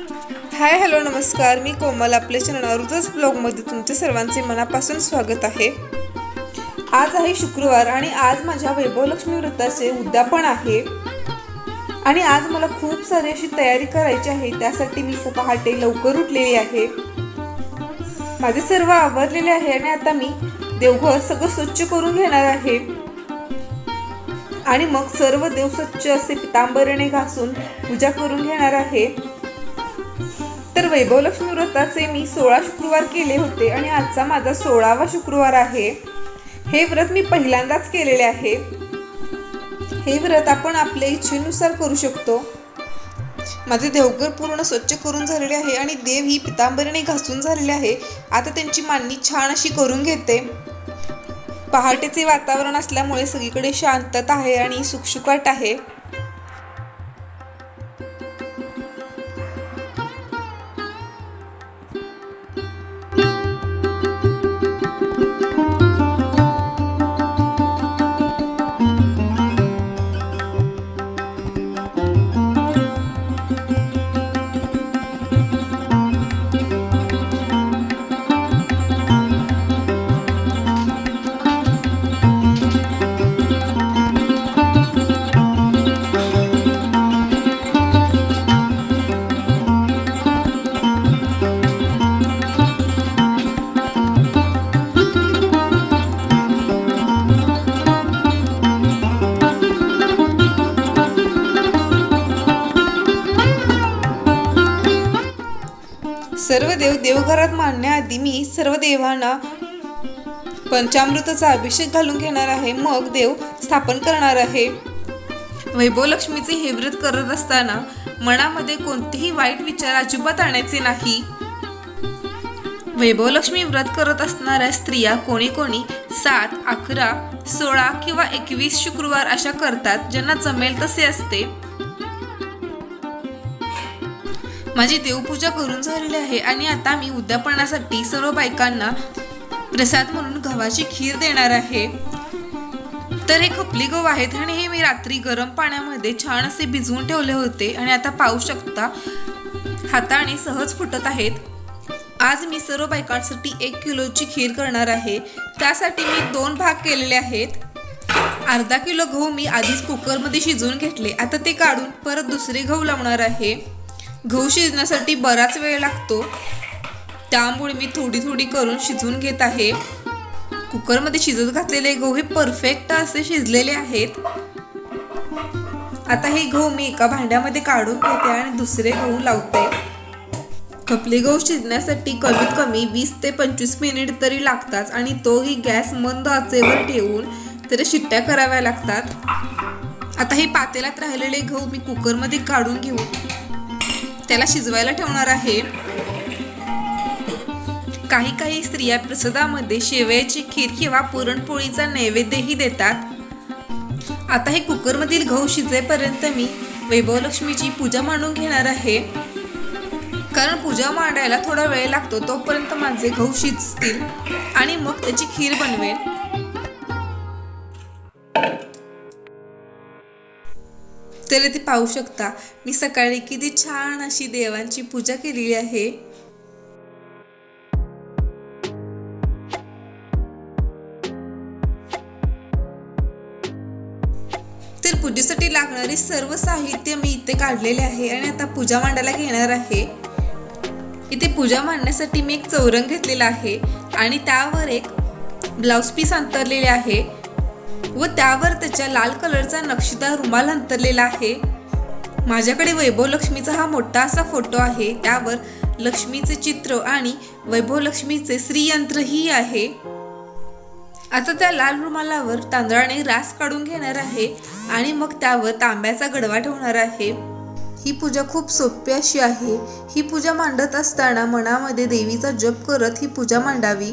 Hi hello नमस्कार. मी कोमल. आपल्या channel अरुजच ब्लॉगमध्ये तुमचे सर्वांचे मनापासून स्वागत आहे. आज आहे शुक्रवार आणि आज माझ्या वैभवलक्ष्मी व्रताचे उद्यापन आहे. आणि आज मला खूप सारी अशी तयारी करायची आहे त्यासाठी मी पहाटे लवकर उठलेली आहे. माझे सर्व आवरलेले आहे आणि आता मी देवघर सगळं स्वच्छ करून घेणार आहे. आणि मग सर्व देव स्वच्छ असे पितांबरीने घासून पूजा करून घेणार आहे. तर वैभवलक्ष्मी व्रताचे मी सोळा शुक्रवार केले होते आणि आजचा माझा सोळावा शुक्रवार आहे. हे व्रत मी पहिल्यांदाच केलेले आहे. हे व्रत आपण आपल्या इच्छेनुसार करू शकतो. माझे देवघर पूर्ण स्वच्छ करून झालेले आहे आणि देव ही पितांबरीने घासून झालेले आहे. आता त्यांची मांडणी छान अशी करून घेते. पहाटेचे वातावरण असल्यामुळे सगळीकडे शांतता आहे आणि सुखसुकाट आहे. देवघरात मांडण्याआधी मी सर्व देवांना पंचामृताचा अभिषेक घालून घेणार आहे. मग देव स्थापन करणार आहे. वैभव लक्ष्मीचे हे व्रत करत असताना मनामध्ये कोणतेही वाईट विचार अजिबात आणायचे नाही. वैभवलक्ष्मी व्रत करत असणाऱ्या स्त्रिया कोणी कोणी सात अकरा सोळा किंवा एकवीस शुक्रवार अशा करतात ज्यांना जमेल तसे असते. माझी देवपूजा करून झालेली आहे आणि आता मी उद्यापनासाठी सर्व बायकांना प्रसाद म्हणून गव्हाची खीर देणार आहे. तर हे खपली गहू आहेत आणि हे मी रात्री गरम पाण्यामध्ये छान असे भिजवून ठेवले होते आणि आता पाहू शकता हाताने सहज फुटत आहेत. आज मी सर्व बायकांसाठी एक किलोची खीर करणार आहे. त्यासाठी मी दोन भाग केलेले आहेत. अर्धा किलो गहू मी आधीच कुकरमध्ये शिजवून घेतले. आता ते काढून परत दुसरे गहू लावणार आहे. गहू शिजण्यासाठी बराच वेळ लागतो. त्यामुळे मी थोडी थोडी करून शिजवून घेत आहे. कुकरमध्ये शिजत घातलेले गहू हे परफेक्ट असे शिजलेले आहेत. आता हे गहू मी एका भांड्यामध्ये काढून घेते आणि दुसरे गहू लावते. खपले गहू शिजण्यासाठी कमीत कमी वीस ते पंचवीस मिनिट तरी लागतात आणि तोही गॅस मंद आचेवर ठेवून त्याला शिट्ट्या कराव्या लागतात. आता हे पातेल्यात राहिलेले गहू मी कुकरमध्ये काढून घेऊन त्याला शिजवायला ठेवणार आहे. काही काही स्त्रिया प्रसादामध्ये शेवयाची खीर किंवा पुरणपोळीचा नैवेद्यही देतात. आता हे कुकरमधील गहू शिजेपर्यंत मी वैभवलक्ष्मीची पूजा मांडून घेणार आहे. कारण पूजा मांडायला थोडा वेळ लागतो तोपर्यंत माझे गहू शिजतील आणि मग त्याची खीर बनवेल तर ते पाहू शकता. मी सकाळी किती छान अशी देवांची पूजा केलेली आहे. तर पूजेसाठी लागणारे सर्व साहित्य मी इथे काढलेले आहे आणि आता पूजा मांडायला घेणार आहे. इथे पूजा मांडण्यासाठी मी एक चौरंग घेतलेला आहे आणि त्यावर एक ब्लाउज पीस अंतरलेले आहे. व त्यावर त्याच्या लाल कलरचा नक्षीदार रुमाल अंतरलेला आहे. माझ्याकडे वैभव लक्ष्मीचा हा मोठा असा फोटो आहे. त्यावर लक्ष्मीचे चित्र आणि वैभव लक्ष्मीचे श्रीयंत्रही आहे. आता त्या लाल रुमालावर तांदळाने रास काढून घेणार आहे आणि मग त्यावर तांब्याचा गडवा ठेवणार आहे. ही पूजा खूप सोपी अशी आहे. ही पूजा मांडत असताना मनामध्ये देवीचा जप करत ही पूजा मांडावी.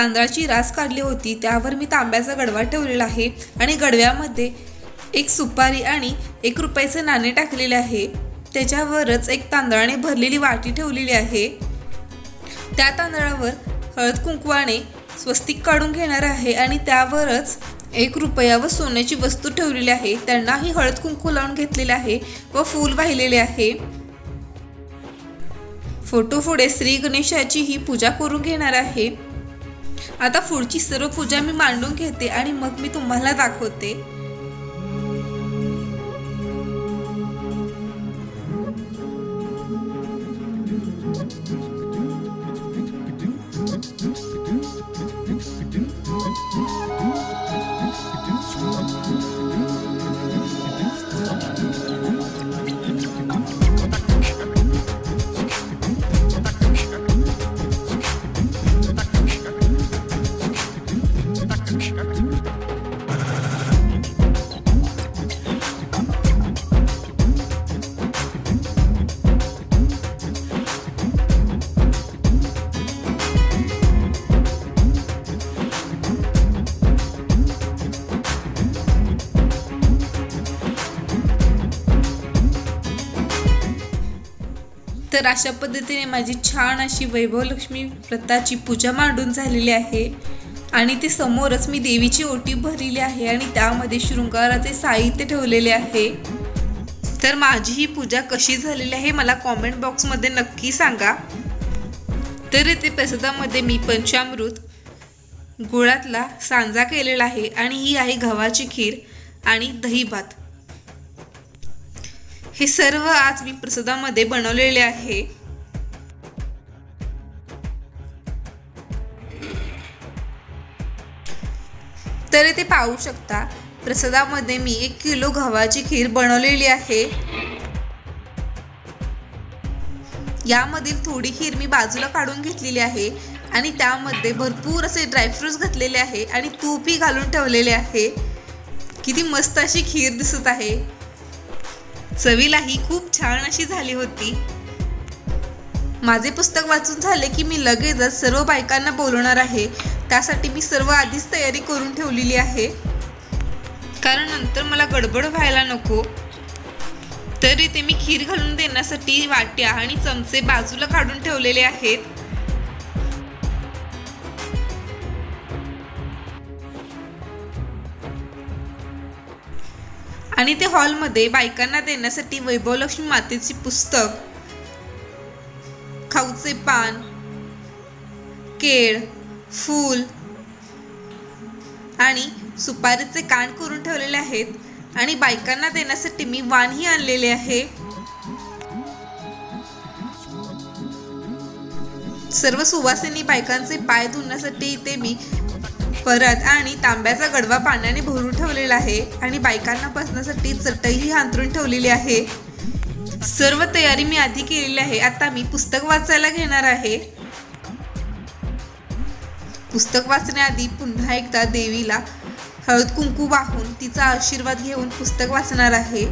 तांदळाची रास काढली होती त्यावर मी तांब्याचा गडवा ठेवलेला आहे आणि गडव्यामध्ये एक सुपारी आणि एक रुपयाचे नाणे टाकलेले आहे. त्याच्यावरच एक तांदळाने भरलेली वाटी ठेवलेली आहे. त्या तांदळावर हळद कुंकवाने स्वस्तिक काढून घेणार आहे आणि त्यावरच एक रुपया व सोन्याची वस्तू ठेवलेली आहे. त्यांनाही हळद कुंकू लावून घेतलेले आहे व फूल वाहिलेले आहे. फोटो पुढे श्री गणेशाची ही पूजा करून घेणार आहे. आता पुढची सर्व पूजा मी मांडून घेते आणि मग मी तुम्हाला दाखवते. तर अशा पद्धतीने माझी छान अशी वैभवलक्ष्मी व्रताची पूजा मांडून झालेली आहे. आणि ते समोरच मी देवीची ओटी भरलेली आहे आणि त्यामध्ये शृंगाराचे साहित्य ठेवलेले आहे. तर माझी ही पूजा कशी झालेली आहे मला कॉमेंट बॉक्समध्ये नक्की सांगा. तर इथे प्रसादामध्ये मी पंचामृत गुळातला सांजा केलेला आहे आणि ही आहे गव्हाची खीर आणि दही भात. हे सर्व आज मी प्रसादामध्ये बनवलेले आहे. तर ते पाहू शकता प्रसादामध्ये मी एक किलो गव्हाची खीर बनवलेली आहे. यामधील थोडी खीर मी बाजूला काढून घेतलेली आहे आणि त्यामध्ये भरपूर असे ड्रायफ्रुट्स घातलेले आहे आणि तूपही घालून ठेवलेले आहे. किती मस्त अशी खीर दिसत आहे. चवीलाही खूप छान अशी झाली होती. माझे पुस्तक वाचून झाले की मी लगेचच सर्व बायकांना बोलवणार आहे. त्यासाठी मी सर्व आधीच तयारी करून ठेवलेली आहे. कारण नंतर मला गडबड व्हायला नको. तरी ते मी खीर घालून देण्यासाठी वाट्या आणि चमचे बाजूला काढून ठेवलेले आहेत. आणि ते हॉलमध्ये बायकांना देण्यासाठी वैभवलक्ष्मी मातेची पुस्तक खाऊचे पान केळ फूल आणि सुपारीचे कान करून ठेवलेले आहेत. आणि बायकांना देण्यासाठी मी वाणही आणलेले आहे. सर्व सुवासिनी बायकांचे पाय धुण्यासाठी इथे मी परत आणि तांब्याचा गडवा पाण्याने भरून ठेवलेला आहे आणि बायकांना बसण्यासाठी चटईही अंथरून ठेवलेली आहे. सर्व तयारी मी आधी केलेली आहे. आता मी पुस्तक वाचायला घेणार आहे. पुस्तक वाचण्याआधी पुन्हा एकदा देवीला हळद कुंकू वाहून तिचा आशीर्वाद घेऊन पुस्तक वाचणार आहे.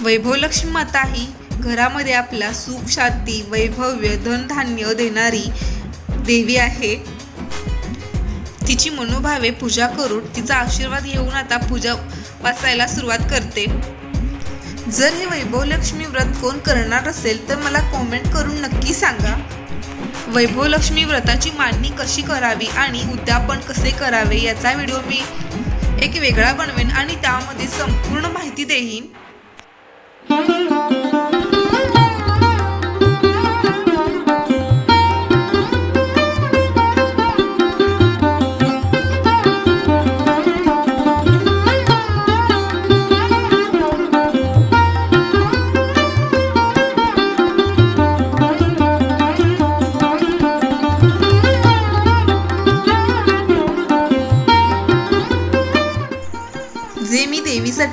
वैभवलक्ष्मी माता ही घरामध्ये आपला सुख शांती वैभव्य धनधान्य देणारी देवी आहे. तिची मनोभावे पूजा करून तिचा आशीर्वाद घेऊन आता पूजा वाचायला सुरुवात करते. जर हे वैभवलक्ष्मी व्रत कोण करणार असेल तर मला कॉमेंट करून नक्की सांगा. वैभवलक्ष्मी व्रताची मांडणी कशी करावी आणि उद्यापन कसे करावे याचा व्हिडिओ मी एक वेगळा बनवेन आणि त्यामध्ये संपूर्ण माहिती देईन.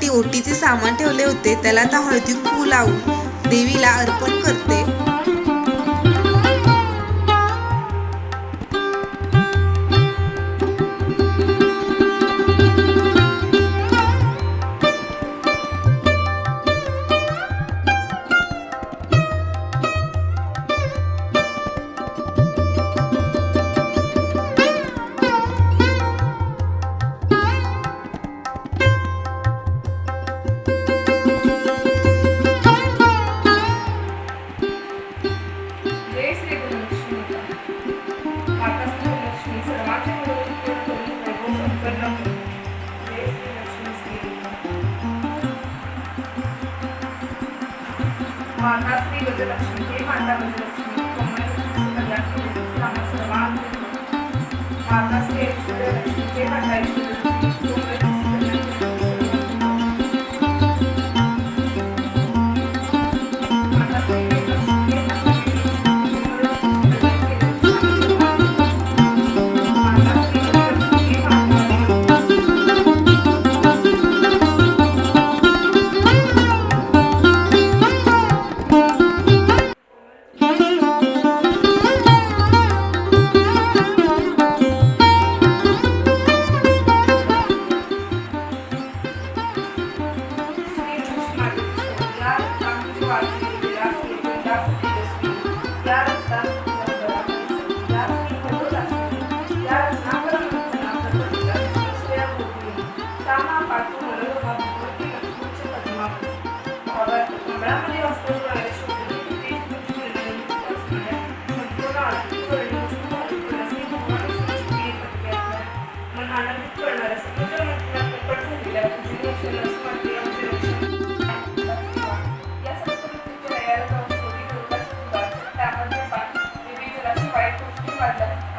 ओटीचे सामान ठेवले होते. त्याला आता हळदी कुंकू लावून देवीला अर्पण कर माता श्री गजलक्ष्मी हे माता गजलक्ष्मी कल्याण सर्वांग माता श्री गजलक्ष्मी हे माता वाटलं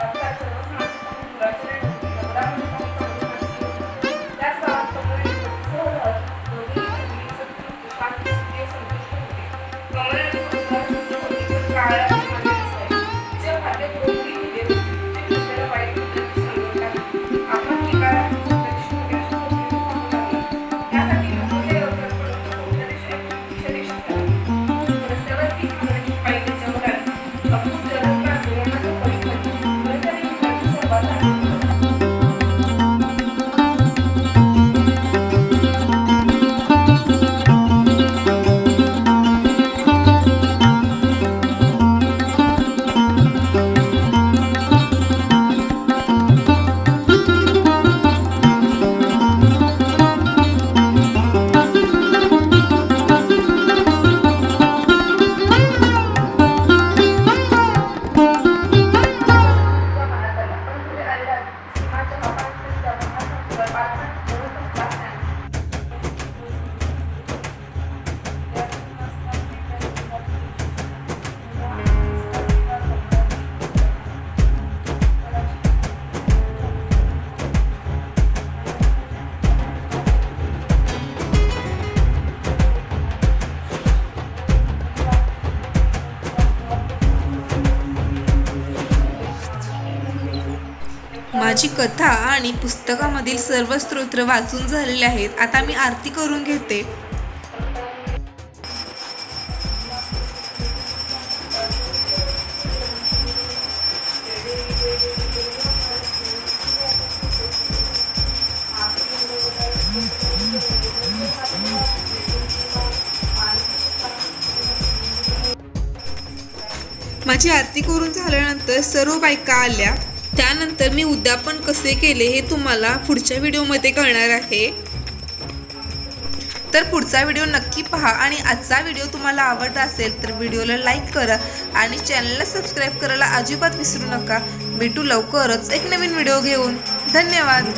माझी कथा आणि पुस्तकामधील सर्व स्तोत्र वाचून झालेले आहेत. आता मी आरती करून घेते. माझी आरती करून झाल्यानंतर सर्व बायका आल्या. त्यानंतर मी उद्यापन कसे केले हे तुम्हाला पुढच्या व्हिडिओमध्ये कळणार आहे. तर पुढचा व्हिडिओ नक्की पहा आणि आजचा व्हिडिओ तुम्हाला आवडता असेल तर व्हिडिओला लाईक करा आणि चॅनलला सबस्क्राईब करायला अजिबात विसरू नका. भेटू लवकरच एक नवीन व्हिडिओ घेऊन. धन्यवाद.